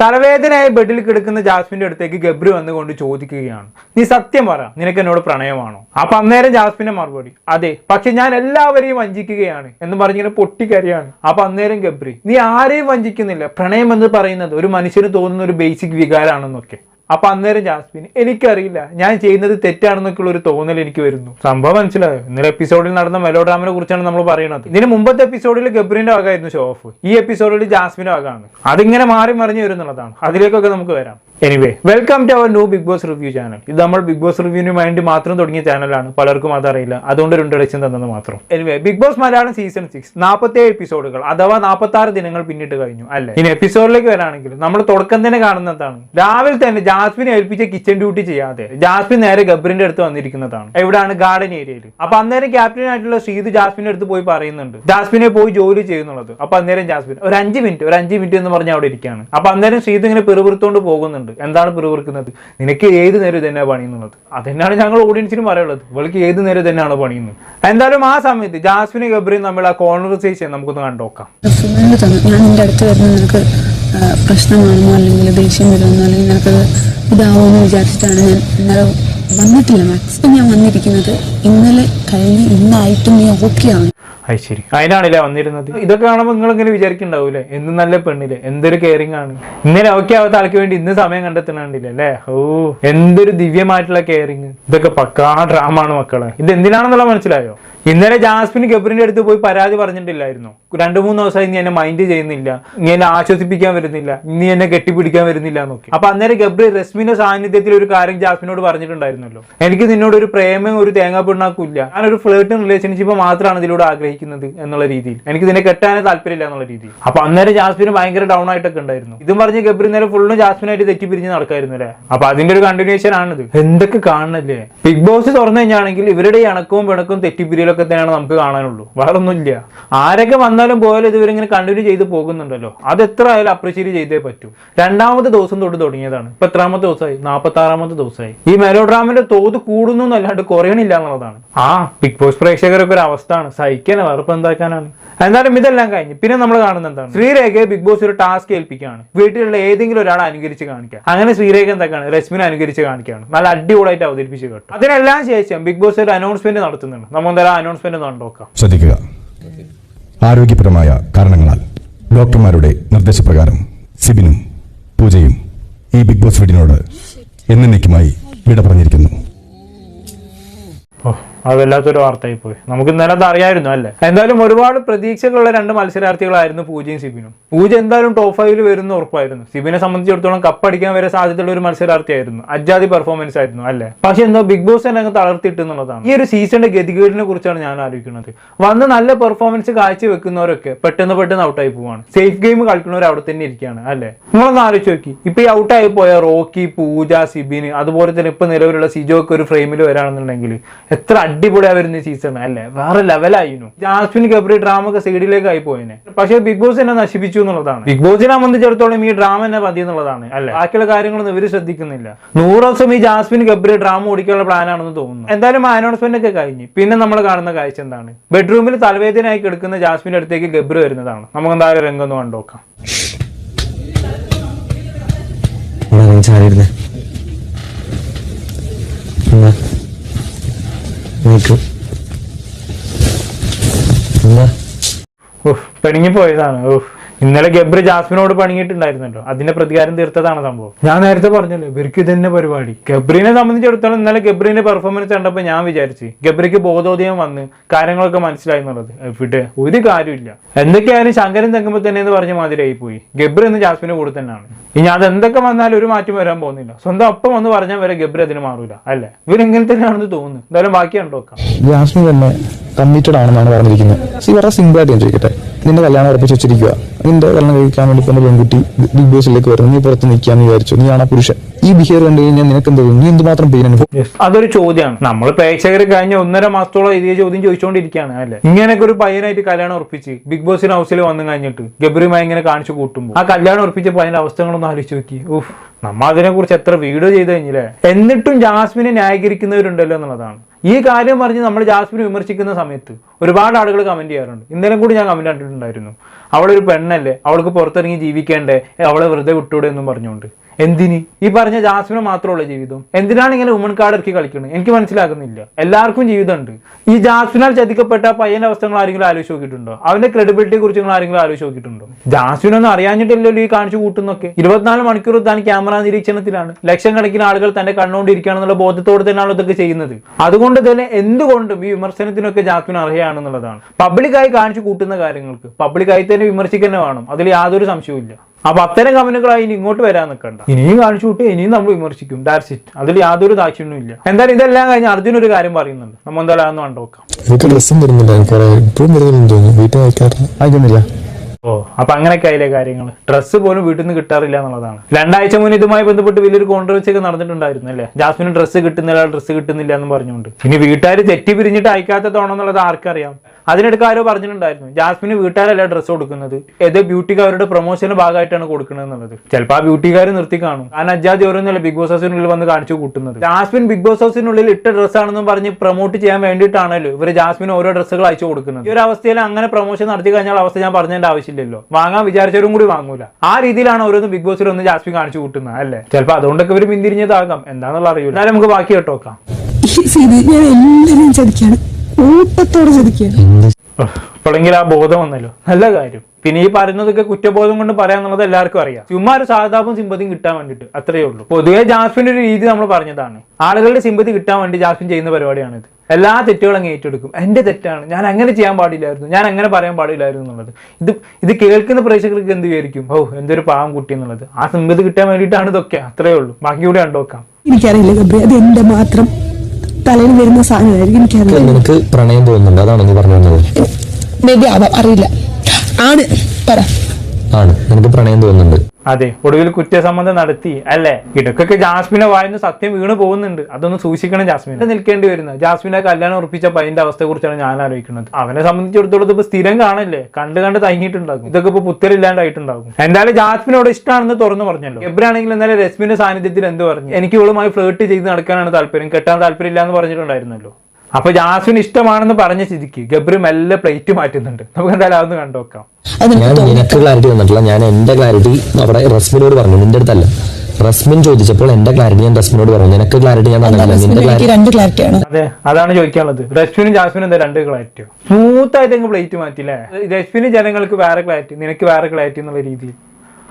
തലവേദനയായി ബെഡിൽ കിടക്കുന്ന ജാസ്മിന്റെ അടുത്തേക്ക് ഗബ്രി വന്നുകൊണ്ട് ചോദിക്കുകയാണ്. നീ സത്യം പറ നിനക്ക് എന്നോട് പ്രണയമാണോ? അപ്പൊ അന്നേരം ജാസ്മിന്റെ മറുപടി അതെ പക്ഷെ ഞാൻ എല്ലാവരെയും വഞ്ചിക്കുകയാണ് എന്ന് പറഞ്ഞിങ്ങനെ പൊട്ടിക്കരയാണ്. അപ്പൊ അന്നേരം ഗബ്രി നീ ആരെയും വഞ്ചിക്കുന്നില്ല? പ്രണയം എന്ന് പറയുന്നത് ഒരു മനുഷ്യന് തോന്നുന്ന ഒരു ബേസിക് വികാരമാണെന്നൊക്കെ. അപ്പൊ അന്നേരം ജാസ്മിൻ എനിക്കറിയില്ല ഞാൻ ചെയ്യുന്നത് തെറ്റാണെന്നൊക്കെയുള്ള ഒരു തോന്നൽ എനിക്ക് വരുന്നു. സംഭവം മനസ്സിലായോ? ഇന്നലെ എപ്പിസോഡിൽ നടന്ന മെലോഡ്രാമിനെ കുറിച്ചാണ് നമ്മൾ പറയുന്നത് ഇതിന് മുമ്പത്തെ എപ്പിസോഡിൽ ഗബ്രിന്റെ ഭാഗമായിരുന്നു ഷോ ഓഫ് ഈ എപ്പിസോഡിൽ ജാസ്മിന്റെ ഭാഗമാണ്. അതിങ്ങനെ മാറി മറിഞ്ഞു വരുന്നുള്ളതാണ്. അതിലേക്കൊക്കെ നമുക്ക് വരാം. Anyway welcome to our new Big Boss review channel ഇത് നമ്മൾ ബിഗ് ബോസ് റിവ്യൂവിന് വേണ്ടി മാത്രം തുടങ്ങിയ ചാനലാണ് പലർക്കും അതറിയില്ല. അതുകൊണ്ട് ഒരു ഇൻട്രഡക്ഷൻ തന്നത് മാത്രം. Anyway Big Boss Malayalam season six നാൽപ്പത്തേഴ് എപ്പിസോഡുകൾ അഥവാ നാൽപ്പത്തി ആറ് ദിനങ്ങൾ പിന്നിട്ട് കഴിഞ്ഞു അല്ലേ? ഇനി എപ്പിസോഡിലേക്ക് വരാണെങ്കിൽ നമ്മൾ തുടക്കം തന്നെ കാണുന്നതാണ്. രാവിലെ തന്നെ ജാസ്മിനെ ഏൽപ്പിച്ച കിച്ചൺ ഡ്യൂട്ടി ചെയ്യാതെ ജാസ്മിൻ നേരെ ഗബ്രിന്റെ അടുത്ത് വന്നിരിക്കുന്നതാണ്. എവിടെയാണ്? ഗാർഡൻ ഏരിയയിൽ അപ്പൊ അന്നേരം ക്യാപ്റ്റൻ ആയിട്ടുള്ള ശ്രീത് ജാസ്മിന്റെ അടുത്ത് പോയി പറയുന്നുണ്ട്. ജാസ്മിനെ പോയി ജോലി ചെയ്യുന്നുള്ളത്. അപ്പൊ അന്നേരം ജാസ്മിൻ ഒരു അഞ്ച് മിനിറ്റ് ഒരു അഞ്ച് മിനിറ്റ് എന്ന് പറഞ്ഞ് അവിടെ ഇരിക്കുകയാണ്. അപ്പൊ അന്നേരം ശ്രീത് ഇങ്ങനെ പെറുപിറുത്തോണ്ട് പോകുന്നുണ്ട്. എന്താണ് പിറുപിറുക്കുന്നത്? നിനക്ക് ഏത് നേരം ഇതന്നെ പണി എന്നുള്ളത് അതെന്നാണ് ഞങ്ങൾ ഓഡിയൻസിനും പറയുള്ളത് ഇവൾക്ക് ഏത് നേരം തന്നെയാണ് പണിയുന്നത്? എന്തായാലും ആ സമയത്ത് ജാസ്മിൻ ഗബ്രിയും തമ്മിൽ ആ കോൺവെർസേഷൻ നമുക്കൊന്ന് കണ്ടോക്കാം തന്നു ഞാൻ നിന്റെ അടുത്ത് വരുന്നത് നിനക്ക് പ്രശ്നമാണെന്നോ അല്ലെങ്കിൽ ദേഷ്യം വരുമെന്നോ അല്ലെങ്കിൽ നിനക്കത് ഇതാവുമെന്ന് വിചാരിച്ചിട്ടാണ് ഞാൻ ഇന്നലെ വന്നിട്ടില്ല. മാക്സിമം ഞാൻ വന്നിരിക്കുന്നത് ഇന്നലെ കഴിഞ്ഞ് ഇന്നായിട്ടും നീ ഓക്കെ ആണ്. അത് ശരി അതിനാണല്ലേ വന്നിരുന്നത്? ഇതൊക്കെ കാണുമ്പോൾ നിങ്ങൾ ഇങ്ങനെ വിചാരിക്കുന്നുണ്ടാവൂലേ എന്ത് നല്ല പെണ്ണില്ലേ എന്തൊരു കെയറിംഗ് ആണ്. ഇന്നലെ ഓക്കെ ആവാത്ത ആൾക്ക് വേണ്ടി ഇന്ന് സമയം കണ്ടെത്തണില്ല അല്ലേ? ഓ എന്തൊരു ദിവ്യമായിട്ടുള്ള കെയറിങ് ഇതൊക്കെ പക്കാ ഡ്രാമ ആണ് മക്കളെ. ഇത് എന്തിനാണെന്നുള്ള മനസ്സിലായോ? ഇന്നലെ ജാസ്മിൻ ഗബ്രിന്റെ അടുത്ത് പോയി പരാതി പറഞ്ഞിട്ടില്ലായിരുന്നു. രണ്ടു മൂന്ന് ദിവസമായി നീ എന്നെ മൈൻഡ് ചെയ്യുന്നില്ല. നീ എന്നെ ആശ്വസിപ്പിക്കാൻ വരുന്നില്ല. നീ എന്നെ കെട്ടിപ്പിടിക്കാൻ വരുന്നില്ല എന്നൊക്കെ. അപ്പൊ അന്നേരം ഗബ്രി റസ്മിന്റെ സാന്നിധ്യത്തിൽ ഒരു കാര്യം ജാസ്മിനോട് പറഞ്ഞിട്ടുണ്ടായിരുന്നല്ലോ. എനിക്ക് നിന്നോട് ഒരു പ്രേമം ഒരു തേങ്ങാ പിണ്ണാക്കില്ല ഞാനൊരു ഫ്ലേട്ടും റിലേഷൻഷിപ്പ് മാത്രമാണ് ഇതിലൂടെ ആഗ്രഹിക്കുന്നത് എന്നുള്ള രീതിയിൽ. എനിക്ക് ഇതിനെ കെട്ടാനേ താല്പര്യമില്ല എന്നുള്ള രീതിയിൽ. അപ്പൊ അന്നേരം ജാസ്മിന് ഭയങ്കര ഡൗൺ ആയിട്ടൊക്കെ ഉണ്ടായിരുന്നു. ഇതും പറഞ്ഞ് ഗബ്രി നേരെ ഫുള്ളും ജാസ്മിനായിട്ട് തെറ്റിപ്പിരിഞ്ഞ് നടക്കായിരുന്നു അല്ലേ? അപ്പൊ അതിന്റെ ഒരു കണ്ടിന്യൂഷൻ ആണിത്. എന്തൊക്കെ കാണണല്ലേ? ബിഗ് ബോസ് തുറന്നു കഴിഞ്ഞാണെങ്കിൽ ഇവരുടെ ഇണക്കവും പിണക്കവും തെറ്റിപ്പിരിയലൊക്കെ തന്നെയാണ് നമുക്ക് കാണാനുള്ളൂ. വേറെ ഒന്നുമില്ല ആരൊക്കെ വന്നാലും പോയാലും ഇതുവരെങ്ങനെ കണ്ടിന്യൂ ചെയ്ത് പോകുന്നുണ്ടല്ലോ. അത് എത്ര ആയാലും അപ്രിഷിയേറ്റ് ചെയ്തേ പറ്റൂ. രണ്ടാമത്തെ ദിവസം തൊട്ട് തുടങ്ങിയതാണ്. ഇപ്പൊ എത്രാമത്തെ ദിവസമായി? നാൽപ്പത്തി ആറാമത്തെ ദിവസമായി. ഈ മെലോഡ്രാമിന്റെ തോത് കൂടുന്നു എന്നല്ലാണ്ട് കുറയണില്ല എന്നുള്ളതാണ്. ആ ബിഗ് ബോസ് പ്രേക്ഷകരൊക്കെ ഒരു അവസ്ഥയാണ്. സഹിക്കാനാണ് വേറെ എന്താക്കാനാണ്? എന്തായാലും ഇതെല്ലാം കഴിഞ്ഞ് പിന്നെ നമ്മൾ കാണുന്നത് എന്താണ്? ശ്രീരേഖയെ ബിഗ് ബോസ് ഒരു ടാസ്ക് ഏൽപ്പിക്കുകയാണ്. വീട്ടിലുള്ള ഏതെങ്കിലും ഒരാളെ അനുകരിച്ച് കാണിക്കുക. അങ്ങനെ ശ്രീരേഖ എന്തൊക്കെയാണ് രശ്മിനെ അനുകരിച്ച് കാണിക്കുകയാണ്. നല്ല അടിപൊളിയായിട്ട് അവതരിപ്പിച്ച് കേട്ടു. അതിനെല്ലാം ശേഷം ബിഗ് ബോസ് ഒരു അനൗൺസ്മെന്റ് നടത്തുന്നുണ്ട്. നമ്മൾ എന്തായാലും അനൗൺസ്മെന്റ് നോക്കാം ശ്രദ്ധിക്കുക. ആരോഗ്യപരമായ കാരണങ്ങളാൽ ഡോക്ടർമാരുടെ നിർദ്ദേശപ്രകാരം സിബിനും പൂജയും ഈ ബിഗ് ബോസ് വീടിനോട് എന്നേക്കുമായി വിട പറഞ്ഞിരിക്കുന്നു. അത് വല്ലാത്തൊരു വാർത്തയായി പോയി നമുക്ക് ഇന്നലെ അത് അറിയായിരുന്നു അല്ലേ? എന്തായാലും ഒരുപാട് പ്രതീക്ഷകളുള്ള രണ്ട് മത്സരാർത്ഥികളായിരുന്നു പൂജയും സിബിനും. പൂജ എന്തായാലും ടോപ്പ് ഫൈവിൽ വരുന്ന ഉറപ്പായിരുന്നു. സിബിനെ സംബന്ധിച്ചിടത്തോളം കപ്പടിക്കാൻ വരെ സാധ്യതയുള്ള ഒരു മത്സരാർത്ഥിയായിരുന്നു. അജാതി പെർഫോമൻസ് ആയിരുന്നു അല്ലേ? പക്ഷെ എന്തോ ബിഗ് ബോസ് തന്നെ അങ്ങ് തളർത്തിട്ട് എന്നുള്ളതാണ്. ഈ ഒരു സീസണിന്റെ ഗതികേടിനെ കുറിച്ചാണ് ഞാൻ ആലോചിക്കുന്നത്. വന്ന് നല്ല പെർഫോമൻസ് കാഴ്ചവെക്കുന്നവരൊക്കെ പെട്ടെന്ന് പെട്ടെന്ന് ഔട്ടായി പോവാണ്. സേഫ് ഗെയിം കളിക്കുന്നവർ അവിടെ തന്നെ ഇരിക്കുകയാണ് അല്ലേ? നിങ്ങളൊന്ന് ആലോചിച്ച് നോക്കി. ഇപ്പൊ ഈ ഔട്ടായി പോയ റോക്കി പൂജ സിബിന് അതുപോലെ തന്നെ ഇപ്പൊ നിലവിലുള്ള സിജോ ഒക്കെ ഒരു ഫ്രെയിമിൽ വരാണെന്നുണ്ടെങ്കിൽ എത്ര അടിപൊളിയാ വരുന്ന സീസൺ അല്ലേ വേറെ ലെവലായിരുന്നു ജാസ്മിൻ ഗബ്രി ഡ്രാമ ഒക്കെ സൈഡിലേക്ക് ആയി പോയിനെ പക്ഷേ ബിഗ് ബോസ് എന്നെ നശിപ്പിച്ചു എന്നുള്ളതാണ് ബിഗ് ബോസിനെ സംബന്ധിച്ചിടത്തോളം ഈ ഡ്രാമ എന്നെ മതി എന്നുള്ളതാണ് അല്ലെ ബാക്കിയുള്ള കാര്യങ്ങളൊന്നും ഇവർ ശ്രദ്ധിക്കുന്നില്ല നൂറ് ദിവസം ഈ ജാസ്മിൻ ഗബ്രി ഡ്രാമ ഓടിക്കാനുള്ള പ്ലാൻ ആണെന്ന് തോന്നുന്നു എന്തായാലും അനൗൺസ്മെന്റ് ഒക്കെ കഴിഞ്ഞ് പിന്നെ നമ്മൾ കാണുന്ന കാഴ്ച എന്താണ് ബെഡ്റൂമിൽ തലവേദനയായി കിടക്കുന്ന ജാസ്മിന്റെ അടുത്തേക്ക് ഗബ്രി വരുന്നതാണ് നമുക്ക് എന്തായാലും രംഗം ഒന്ന് കണ്ടോക്കാം എന്നാ നീ ചാടിയിരുന്നേ എന്നാ എന്നാ ഉഫ്, പിണങ്ങി പോയതാണ് ഉഫ്. ഇന്നലെ ഗബ്രി ജാസ്മിനോട് പണിയിട്ടുണ്ടായിരുന്നല്ലോ അതിന്റെ പ്രതികാരം തീർത്തതാണ് സംഭവം. ഞാൻ നേരത്തെ പറഞ്ഞല്ലോ ഇവർക്ക് ഇതന്നെ പരിപാടി. ഗബ്രിനെ സംബന്ധിച്ചിടത്തോളം ഇന്നലെ ഗബ്രിന്റെ പെർഫോമൻസ് കണ്ടപ്പോൾ ഞാൻ വിചാരിച്ചു ഗബ്രിക്ക് ബോധോദയം വന്ന് കാര്യങ്ങളൊക്കെ മനസ്സിലായി എന്നുള്ളത്. എവിടെ ഒരു കാര്യമില്ല എന്തൊക്കെയായാലും ശങ്കരൻ തെങ്ങുമ്പോൾ തന്നെ എന്ന് പറഞ്ഞ മാതിരിയായി പോയി ഗബ്രി എന്ന് ജാസ്മിന് കൂടെ തന്നെയാണ്. ഇനി അത് എന്തൊക്കെ വന്നാലും ഒരു മാറ്റം വരാൻ പോകുന്നില്ല. സ്വന്തം ഒപ്പം വന്ന് പറഞ്ഞാൽ വരെ ഗബ്രി അതിന് മാറൂല അല്ലേ? ഇവരിങ്ങനെ തന്നെയാണെന്ന് തോന്നുന്നു. എന്തായാലും ബാക്കിയാണ് കണ്ടോക്കാം ജാസ്മിൻ തന്നെ കമ്മിറ്റഡ് ആണെന്നാണ് പറഞ്ഞിരിക്കുന്നത്. സി വളരെ സിമ്പിൾ ആയിട്ട് ഞാൻ ചോദിക്കട്ടെ? നിന്റെ കല്യാണം ഉറപ്പിച്ച് വെച്ചിരിക്കുക നിന്റെ കല്യാണം കഴിക്കാൻ വേണ്ടി ഇപ്പൊ പെൺകുട്ടി ബിഗ് ബോസിലേക്ക് വരുന്നു. നീ പുറത്ത് നിൽക്കാന്ന് വിചാരിച്ചു. നീ ആണ് പുരുഷൻ. ഈ ബിഹേവിയർ കണ്ടു കഴിഞ്ഞാൽ നിനക്ക് എന്ത് നീ എന്തുമാത്രം പെയിൻ അനുഭവം. അതൊരു ചോദ്യമാണ് നമ്മൾ പ്രേക്ഷകർ കഴിഞ്ഞ ഒന്നര മാസത്തോളം ഇതേ ചോദ്യം ചോദിച്ചുകൊണ്ടിരിക്കുകയാണ് അല്ലെ? ഇങ്ങനെയൊക്കെ ഒരു പയ്യനായിട്ട് കല്യാണം ഉറപ്പിച്ച് ബിഗ് ബോസിന് ഹൗസിൽ വന്നു കഴിഞ്ഞിട്ട് ഗബ്രിമായി ഇങ്ങനെ കാണിച്ചു കൂട്ടുമ്പോൾ ആ കല്യാണം ഉറപ്പിച്ച പയ്യന്റെ അവസ്ഥകളൊന്നും ആലോചിച്ച് നോക്കി. ഉഫ് നമ്മ അതിനെ കുറിച്ച് എത്ര വീഡിയോ ചെയ്ത് കഴിഞ്ഞില്ലേ? എന്നിട്ടും ജാസ്മിനെ ന്യായീകരിക്കുന്നവരുണ്ടല്ലോ എന്നുള്ളതാണ്. ഈ കാര്യം പറഞ്ഞ് നമ്മൾ ജാസ്മിനെ വിമർശിക്കുന്ന സമയത്ത് ഒരുപാട് ആളുകൾ കമന്റ് ചെയ്യാറുണ്ട്. ഇന്നലെ കൂടി ഞാൻ കമന്റ് കണ്ടിട്ടുണ്ടായിരുന്നു. അവളൊരു പെണ്ണല്ലേ? അവൾക്ക് പുറത്തിറങ്ങി ജീവിക്കേണ്ടേ? അവളെ വെറുതെ വിട്ടൂടെ എന്നും പറഞ്ഞുകൊണ്ട്. എന്തിന്? ഈ പറഞ്ഞ ജാസ്മിന് മാത്രമുള്ള ജീവിതം. എന്തിനാണ് ഇങ്ങനെ ഉമ്മൻ കാർഡ് ഇറക്കി കളിക്കുന്നത് എനിക്ക് മനസ്സിലാകുന്നില്ല. എല്ലാവർക്കും ജീവിതമുണ്ട്. ഈ ജാസ്മിനാൽ ചതിക്കപ്പെട്ട പയ്യന്റെ അവസ്ഥ നിങ്ങൾ ആരെങ്കിലും ആലോചിച്ച് നോക്കിയിട്ടുണ്ടോ? അവന്റെ ക്രെഡിബിലിറ്റിയെ കുറിച്ച് നിങ്ങൾ ആരെങ്കിലും ആലോചിച്ച് നോക്കിയിട്ടുണ്ടോ? ജാസ്മിനൊന്നും അറിയാഞ്ഞിട്ടില്ലല്ലോ ഈ കാണിച്ചു കൂട്ടുന്നൊക്കെ. ഇരുപത്തിനാല് മണിക്കൂർ താൻ ക്യാമറ നിരീക്ഷണത്തിലാണ്. ലക്ഷക്കണക്കിന് ആളുകൾ തന്റെ കണ്ണുകൊണ്ടിരിക്കുകയാണെന്നുള്ള ബോധത്തോടെ തന്നെയാണ് ഇതൊക്കെ ചെയ്യുന്നത്. അതുകൊണ്ട് തന്നെ എന്തുകൊണ്ടും ഈ വിമർശനത്തിനൊക്കെ ജാസ്മിൻ അർഹയാണെന്നുള്ളതാണ് പബ്ലിക്കായി കാണിച്ചു കൂട്ടുന്ന കാര്യങ്ങൾക്ക് പബ്ലിക്കായി തന്നെ വിമർശിക്കുന്നെ വേണം. അതിൽ യാതൊരു സംശയവും അപ്പൊ അത്തരം കമന്റുകളായി ഇനി ഇങ്ങോട്ട് വരാൻ നിൽക്കണ്ട. ഇനിയും കാണിച്ചു കൂട്ടി ഇനിയും നമ്മൾ വിമർശിക്കും. ദാറ്റ്സ് ഇറ്റ് അതിൽ യാതൊരു ദാക്ഷിണ്യവും ഇല്ല. എന്തായാലും ഇതെല്ലാം കഴിഞ്ഞ് അർജുൻ ഒരു കാര്യം പറയുന്നുണ്ട്. നമ്മൾ എന്തായാലും കണ്ടു നോക്കാം. എനിക്ക് ഡ്രസ്സും അയക്കുന്നില്ല ഓ അപ്പൊ അങ്ങനെയൊക്കെ ആയില്ലേ കാര്യങ്ങൾ ഡ്രസ്സ് പോലും വീട്ടിൽ നിന്ന് കിട്ടാറില്ല എന്നുള്ളതാണ്. രണ്ടാഴ്ച മുന്നേ ഇതുമായി ബന്ധപ്പെട്ട് വലിയൊരു കോൺട്രവേഴ്സി ഒക്കെ നടന്നിട്ടുണ്ടായിരുന്നു അല്ലേ? ജാസ്മിന് ഡ്രസ്സ് കിട്ടുന്നില്ല ഡ്രസ്സ് കിട്ടുന്നില്ല എന്ന് പറഞ്ഞുകൊണ്ട്. ഇനി വീട്ടുകാർ തെറ്റി പിരിഞ്ഞിട്ട് അയക്കാത്തതാണോ എന്നുള്ളത് ആർക്കറിയാം? അതിനിടയ്ക്ക് ആരോ പറഞ്ഞിട്ടുണ്ടായിരുന്നു ജാസ്മിന് വീട്ടുകാരല്ല ഡ്രസ്സ് കൊടുക്കുന്നത്? ഏത് ബ്യൂട്ടിക്കാരുടെ പ്രൊമോഷന് ഭാഗമായിട്ടാണ് കൊടുക്കുന്നത് എന്നുള്ളത്. ചിലപ്പോൾ ആ ബ്യൂട്ടിക്കാർ നിർത്തി കാണും. കാരണം അജാദ് ഓരോന്നല്ല ബിഗ് ബോസ് ഹൗസിനുള്ളിൽ വന്ന് കാണിച്ചു കൂട്ടുന്നത്. ജാസ്മിൻ ബിഗ് ബോസ് ഹൗസിനുള്ളിൽ ഇട്ട ഡ്രസ്സാണെന്നും പറഞ്ഞ് പ്രൊമോട്ട് ചെയ്യാൻ വേണ്ടിയിട്ടാണല്ലോ ഇവർ ജാസ്മിൻ ഓരോ ഡ്രസ്സുകൾ അയച്ചു കൊടുക്കുന്നത്. ഈ ഒരു അവസ്ഥയിൽ അങ്ങനെ പ്രൊമോഷൻ നടത്തി കഴിഞ്ഞാൽ അവസ്ഥ ഞാൻ പറഞ്ഞതിന്റെ ആവശ്യമില്ലല്ലോ. വാങ്ങാൻ വിചാരിച്ചവരും കൂടി വാങ്ങൂല. ആ രീതിയിലാണ് ഓരോന്ന് ബിഗ് ബോസിൽ ഒന്ന് ജാസ്മിൻ കാണിച്ചു കൂട്ടുന്നത് അല്ലേ? ചിലപ്പോൾ അതുകൊണ്ടൊക്കെ ഇവർ പിന്തിരിഞ്ഞതാകാം. എന്താണെന്നുള്ള അറിയില്ല നമുക്ക് ബാക്കി കേട്ടോക്കാം ഞാൻ എല്ലാവരും ചതിക്കാണ്. കൂട്ടത്തോടെ ചതിക്കാണ് ഇപ്പോഴെങ്കിൽ ആ ബോധം വന്നല്ലോ. നല്ല കാര്യം. പിന്നെ ഈ പറയുന്നതൊക്കെ കുറ്റബോധം കൊണ്ട് പറയാന്നുള്ളത് എല്ലാവർക്കും അറിയാം. ചുമ്മാ ഒരു സാധാപും സിമ്പതിയും കിട്ടാൻ വേണ്ടിയിട്ട് അത്രയേ ഉള്ളൂ. പൊതുവേ ജാസ്മിന്റെ ഒരു രീതി നമ്മൾ പറഞ്ഞതാണ്. ആളുകളുടെ സിമ്പതി കിട്ടാൻ വേണ്ടി ജാസ്മിൻ ചെയ്യുന്ന പരിപാടിയാണിത്. എല്ലാ തെറ്റുകളും അങ്ങ് ഏറ്റെടുക്കും. എന്റെ തെറ്റാണ്. ഞാൻ അങ്ങനെ ചെയ്യാൻ പാടില്ലായിരുന്നു. ഞാൻ അങ്ങനെ പറയാൻ പാടില്ലായിരുന്നു എന്നുള്ളത്. ഇത് ഇത് കേൾക്കുന്ന പ്രേക്ഷകർക്ക് എന്ത് വിചാരിക്കും? ഓ എന്തൊരു പാവം കുട്ടി എന്നുള്ളത്. ആ സിമ്പതി കിട്ടാൻ വേണ്ടിയിട്ടാണ് ഇതൊക്കെ. അത്രേ ഉള്ളൂ. ബാക്കി കൂടെ കണ്ടോക്കാം. എനിക്കറിയില്ല ഗബ്രി അത് എന്റെ മാത്രം തലയിൽ വരുന്ന സാധനമായിരിക്കും എനിക്കറിയില്ല നിനക്ക് പ്രണയം തോന്നുന്നുണ്ട്. അതാണ് നീ പറഞ്ഞു വന്നത്? മേ ബി ആവാം. അറിയില്ല. ആണ്. പറ. ആണ്. നിനക്ക് പ്രണയം തോന്നുന്നുണ്ട്. അതെ ഒടുവിൽ കുറ്റസമ്മതം നടത്തി അല്ലേ? ഇടക്കൊക്കെ ജാസ്മിനെ വായന്ന് സത്യം വീണ് പോകുന്നുണ്ട്. അതൊന്ന് സൂക്ഷിക്കണം ജാസ്മിൻ നിൽക്കേണ്ടി വരുന്നത്. ജാസ്മിനെ കല്യാണം ഉറപ്പിച്ച പയ്യന്റെ അവസ്ഥയെ കുറിച്ചാണ് ഞാൻ ആലോചിക്കുന്നത്. അവനെ സംബന്ധിച്ചിടത്തോളം ഇപ്പൊ സ്ഥിരം കാണല്ലേ? കണ്ട് കണ്ട് തങ്ങിയിട്ടുണ്ടാകും. ഇതൊക്കെ ഇപ്പൊ പുത്തരില്ലാണ്ടായിട്ടുണ്ടാകും. എന്തായാലും ജാസ്മിനോട് ഇഷ്ടമാണെന്ന് തുറന്നു പറഞ്ഞല്ലോ. എബ്രാണെങ്കിൽ എന്നാലും രശ്മിന്റെ സാന്നിധ്യത്തിൽ എന്ത് പറഞ്ഞു? എനിക്ക് ഇവളുമായി ഫ്ലേർട്ട് ചെയ്ത് നടക്കാനാണ് താല്പര്യം. കെട്ടാൻ താല്പര്യം എന്ന് പറഞ്ഞിട്ടുണ്ടായിരുന്നല്ലോ. അപ്പൊ ജാസ്മിൻ ഇഷ്ടമാണെന്ന് പറഞ്ഞ സ്ഥിതിക്ക് ഗബ്രി മെല്ലെ പ്ലേറ്റ് മാറ്റുന്നുണ്ട്. നമുക്ക് എന്തായാലും അതൊന്ന് കണ്ടുനോക്കാം അത് ഞാൻ നിനക്ക് ക്ലാരിറ്റി തന്നിട്ടില്ല. ഞാൻ എന്റെ ക്ലാരിറ്റി അവിടെ റസ്മിനോട് പറഞ്ഞു. നിന്റെ അടുത്തല്ല. റസ്മിൻ ചോദിച്ചപ്പോൾ എന്റെ ക്ലാരിറ്റി ഞാൻ റസ്മിനോട് പറഞ്ഞു. നിനക്ക് ക്ലാരിറ്റി ഞാൻ നിന്റെ ക്ലാരിറ്റി അതെ അതാണ് ചോദിക്കാനുള്ളത്. റസ്മിനും ജാസ്മിനും എന്താ രണ്ട് ക്ലാരിറ്റിയോ സ്മൂത്ത് ആയിട്ട് അങ്ങ് പ്ലേറ്റ് മാറ്റില്ലേ രശ്മിന് ജനങ്ങൾക്ക് വേറെ ക്ലാരിറ്റി നിനക്ക് വേറെ ക്ലാരിറ്റി എന്നുള്ള രീതിയിൽ.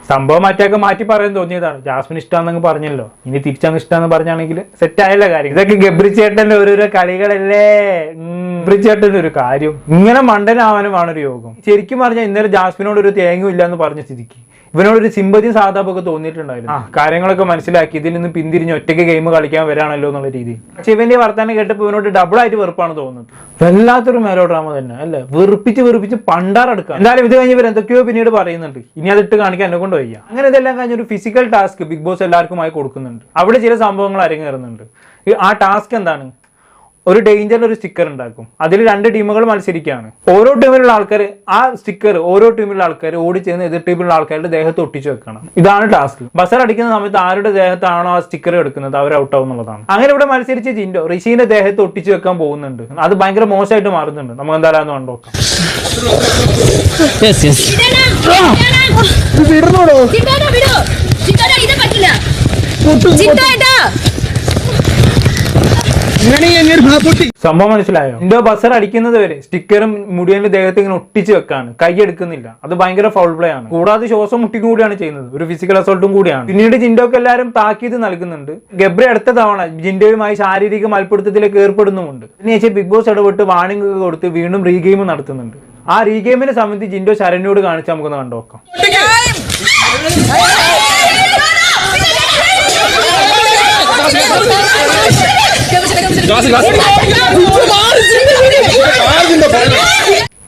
സംഭവം മറ്റൊക്കെ മാറ്റി പറയാൻ തോന്നിയതാണ്. ജാസ്മിൻ ഇഷ്ടമാണെന്ന് പറഞ്ഞല്ലോ. ഇനി തിരിച്ചങ്ങ് ഇഷ്ടമെന്ന് പറഞ്ഞാണെങ്കിൽ സെറ്റ് ആയല്ല കാര്യം. ഇതൊക്കെ ഗബ്രി ചേട്ടന്റെ ഓരോരോ കളികളല്ലേ. ഗബ്രി ചേട്ടന്റെ ഒരു കാര്യം. ഇങ്ങനെ മണ്ടനാവാനുമാണ് ഒരു യോഗം. ശരിക്കും പറഞ്ഞാൽ ഇന്നലെ ജാസ്മിനോട് ഒരു തേങ്ങയും ഇല്ല എന്ന് പറഞ്ഞ സ്ഥിതിക്ക്. ഇവനോട് ഒരു സിമ്പതിയും സാധാപ്പൊക്കെ തോന്നിയിട്ടുണ്ടായിരുന്നു. ആ. കാര്യങ്ങളൊക്കെ മനസ്സിലാക്കി ഇതിൽ നിന്ന് പിന്തിരിഞ്ഞ് ഒറ്റയ്ക്ക് ഗെയിം കളിക്കാൻ വരാണല്ലോ എന്നുള്ള രീതി. പക്ഷെ ഇവന്റെ വർത്താനം കേട്ടപ്പോൾ ഇവനോട് ഡബിൾ ആയിട്ട് വെറുപ്പാണ് തോന്നുന്നത്. വല്ലാത്തൊരു മേലോ ഡ്രാമ തന്നെ അല്ലെ? വെറുപ്പിച്ച് വെറുപ്പിച്ച് പണ്ടാറെടുക്കാം എന്തായാലും ഇത് കഴിഞ്ഞ് ഇവർ എന്തൊക്കെയോ പിന്നീട് പറയുന്നുണ്ട്. ഇനി അതിട്ട് കാണിക്കാൻ എന്നെ കൊണ്ട് വയ്യ. അങ്ങനെ ഇതെല്ലാം കഴിഞ്ഞ ഒരു ഫിസിക്കൽ ടാസ്ക് ബിഗ് ബോസ് എല്ലാവർക്കുമായി കൊടുക്കുന്നുണ്ട്. അവിടെ ചില സംഭവങ്ങൾ അരങ്ങേറുന്നുണ്ട്. ആ ടാസ്ക് എന്താണ്? ഒരു ഡേഞ്ചർ ഒരു സ്റ്റിക്കർ ഉണ്ടാക്കും. അതിൽ രണ്ട് ടീമുകൾ മത്സരിക്കുകയാണ് ഓരോ ടീമിലുള്ള ആൾക്കാർ ആ സ്റ്റിക്കർ ഓരോ ടീമിലുള്ള ആൾക്കാർ ഓടി ചെയ്യുന്ന എതിർ ടീമിലുള്ള ആൾക്കാരുടെ ദേഹത്ത് ഒട്ടിച്ചു വെക്കണം. ഇതാണ് ടാസ്ക് ബസർ അടിക്കുന്ന സമയത്ത് ആരുടെ ദേഹത്താണോ ആ സ്റ്റിക്കർ എടുക്കുന്നത്? അവർ ഔട്ട് ആവും എന്നുള്ളതാണ്. അങ്ങനെ ഇവിടെ മത്സരിച്ച് ജിൻഡോ ഋഷീന്റെ ദേഹത്ത് ഒട്ടിച്ചു വെക്കാൻ പോകുന്നുണ്ട്. അത് ഭയങ്കര മോശമായിട്ട് മാറുന്നുണ്ട്. നമുക്ക് എന്തായാലും കണ്ടോക്കാം ചിത്തോടാ വിടോ. ചിത്തോടാ ഇത് പറ്റില്ല. സംഭവം മനസ്സിലായോ? എന്റെ ബസർ അടിക്കുന്നത് വരെ സ്റ്റിക്കറും മുടിയന്റെ ദേഹത്ത് ഇങ്ങനെ ഒട്ടിച്ച് വെക്കാണ്. കൈ എടുക്കുന്നില്ല. അത് ഭയങ്കര ഫൗൾ പ്ലേ ആണ്. കൂടാതെ ശ്വാസം മുട്ടിക്കും കൂടിയാണ് ചെയ്യുന്നത്. ഒരു ഫിസിക്കൽ അസോൾട്ടും കൂടിയാണ്. പിന്നീട് ജിൻഡോക്ക് എല്ലാവരും താക്കീത് നൽകുന്നുണ്ട്. ഗബ്രി അടുത്ത തവണ ജിൻഡോയുമായി ശാരീരിക മൽപ്പിടുത്തത്തിലേക്ക് ഏർപ്പെടുന്നുമുണ്ട്. അതിനുശേഷം ബിഗ് ബോസ് ഇടപെട്ട് വാണിംഗ് ഒക്കെ കൊടുത്ത് വീണ്ടും റീഗെയിം നടത്തുന്നുണ്ട്. ആ റീഗെയിമിനെ സംബന്ധിച്ച് ജിൻഡോ ശരണ്യോട് കാണിച്ച് നമുക്കൊന്ന് കണ്ടോക്കാം.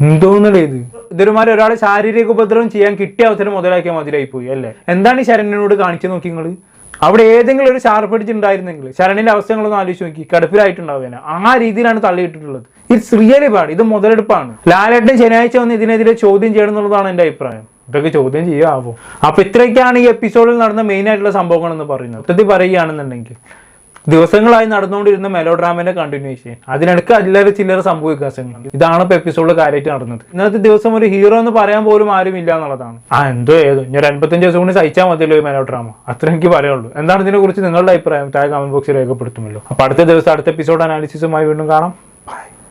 എന്തോന്നല്ലേ ഇത്? ഇതൊരുമാതിരി ഒരാളെ ശാരീരിക ഉപദ്രവം ചെയ്യാൻ കിട്ടിയ അവസരം മുതലാക്കിയ മതിലായി പോയി അല്ലേ? എന്താണ് ഈ ശരണ്യനോട് കാണിച്ചു നോക്കി നിങ്ങൾ? അവിടെ ഏതെങ്കിലും ഒരു ഷാർപ്പ് അടിച്ചിട്ടുണ്ടായിരുന്നെങ്കിൽ ശരണിന്റെ അവസ്ഥകളൊന്നും ആലോചിച്ച് നോക്കി കടുപ്പിലായിട്ടുണ്ടാവുക ആ രീതിയിലാണ് തള്ളിയിട്ടിട്ടുള്ളത് ഇറ്റ്സ് റിയലി ബാഡ് ഇത് മുതലെടുപ്പാണ്. ലാലേട്ടൻ ശനിയാഴ്ച വന്ന് ഇതിനെതിരെ ചോദ്യം ചെയ്യണം എന്നുള്ളതാണ് എന്റെ അഭിപ്രായം. ഇതൊക്കെ ചോദ്യം ചെയ്യാവോ അപ്പൊ ഇത്രയൊക്കെയാണ് ഈ എപ്പിസോഡിൽ നടന്ന മെയിൻ ആയിട്ടുള്ള സംഭവങ്ങൾ എന്ന് പറയുന്നത്. മൊത്തത്തിൽ പറയുകയാണെന്നുണ്ടെങ്കിൽ ദിവസങ്ങളായി നടന്നുകൊണ്ടിരുന്ന മെലോ ഡ്രാമന്റെ കണ്ടിന്യൂഷൻ അതിനിടയ്ക്ക് അതിലേറെ ചില്ലറ സംഭവ വികാസങ്ങൾ ഇതാണ് ഇപ്പൊ എപ്പിസോഡിൽ കാര്യമായിട്ട് നടന്നത്. ഇന്നത്തെ ദിവസം ഒരു ഹീറോ എന്ന് പറയാൻ പോലും ആരും ഇല്ല എന്നുള്ളതാണ്. ആ എന്തോ ഏതോ. ഞാൻ അൻപത്തഞ്ച് ദിവസം കൊണ്ട് സഹിച്ചാൽ മതിയല്ലോ ഈ മെലോ ഡ്രാമ അത്ര എനിക്ക് പറയുള്ളൂ എന്താണ് ഇതിനെ കുറിച്ച് നിങ്ങളുടെ അഭിപ്രായം? താഴെ കമന്റ് ബോക്സിൽ രേഖപ്പെടുത്തുമല്ലോ. അപ്പൊ അടുത്ത ദിവസം അടുത്ത എപ്പിസോഡ് അനാലിസിസുമായി വീണ്ടും കാണാം.